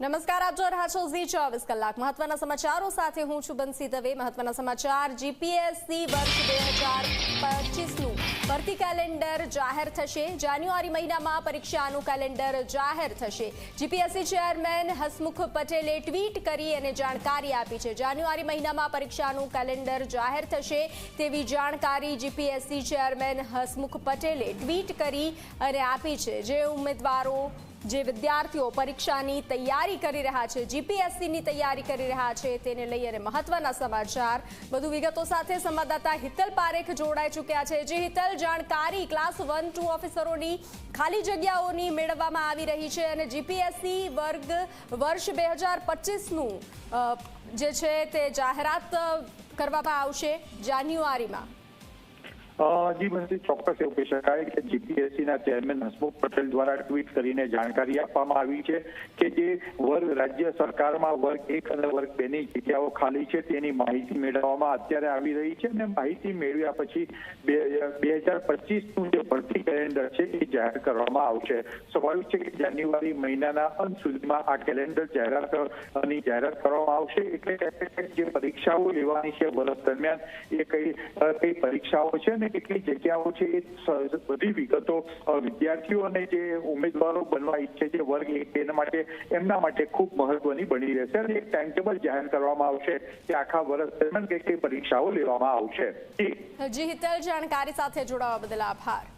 નમસ્કાર, આપ જોઈ રહ્યા છો ઝી ચોવીસ કલાક. મહત્વના સમાચારો સાથે હું છું બંસી દવે. મહત્વના સમાચાર જીપીએસસી વર્ષ બે હજાર પચીસનું. ભરતી કેલેન્ડર જાહેર થશે. જાન્યુઆરી મહિનામાં પરીક્ષાનું કેલેન્ડર જાહેર થશે. જીપીએસસી ચેરમેન હસમુખ પટેલે ટ્વીટ કરી અને જાણકારી આપી છે. જાન્યુઆરી મહિનામાં પરીક્ષાનું કેલેન્ડર જાહેર થશે તેવી જાણકારી જીપીએસસી ચેરમેન હસમુખ પટેલે ટ્વીટ કરી અને આપી છે. જે ઉમેદવારો જે વિદ્યાર્થીઓ પરીક્ષાની તૈયારી કરી રહ્યા છે જીપીએસસીની તૈયારી કરી રહ્યા છે, તેને લઈ અને મહત્વના સમાચાર. વધુ વિગતો સાથે સંવાદદાતા હિતલ પારેખ જોડાઈ ચૂક્યા છે. જે હિતલ, જાણકારી ક્લાસ વન ટુ ઓફિસરોની ખાલી જગ્યાઓની મેળવવામાં આવી રહી છે અને જીપીએસસી વર્ગ વર્ષ બે હજાર પચીસનું જે છે તે જાહેરાત કરવામાં આવશે જાન્યુઆરીમાં. જી બંસી ચોક્કસ એવું કહી શકાય કે જીપીએસસીના ચેરમેન હસમુખ પટેલ દ્વારા ટ્વીટ કરીને જાણકારી આપવામાં આવી છે કે જે વર્ગ, રાજ્ય સરકારમાં વર્ગ એક અને વર્ગ બે ની જગ્યાઓ ખાલી છે તેની માહિતી મેળવવામાં અત્યારે આવી રહી છે અને માહિતી મેળવ્યા પછી બે હજાર પચીસનું જે ભરતી કેલેન્ડર છે એ જાહેર કરવામાં આવશે. સ્વાભાવિક છે કે જાન્યુઆરી મહિનાના અંત સુધીમાં આ કેલેન્ડર જાહેરાતની જાહેરાત કરવામાં આવશે એટલે જે પરીક્ષાઓ લેવાની છે, વર્ષ દરમિયાન એ કઈ કઈ પરીક્ષાઓ છે ને કેટલી જગ્યાઓ છે એ બધી વિગતો વિદ્યાર્થીઓ અને જે ઉમેદવારો બનવા ઈચ્છે છે વર્ગ એક, એના માટે, એમના માટે ખૂબ મહત્વની બની રહેશે અને એક ટાઈમ ટેબલ જાહેર કરવામાં આવશે કે આખા વર્ષ દરમિયાન કઈ કઈ પરીક્ષાઓ લેવામાં આવશે. જી હિતલ, જાણકારી સાથે જોડાવા બદલ આભાર.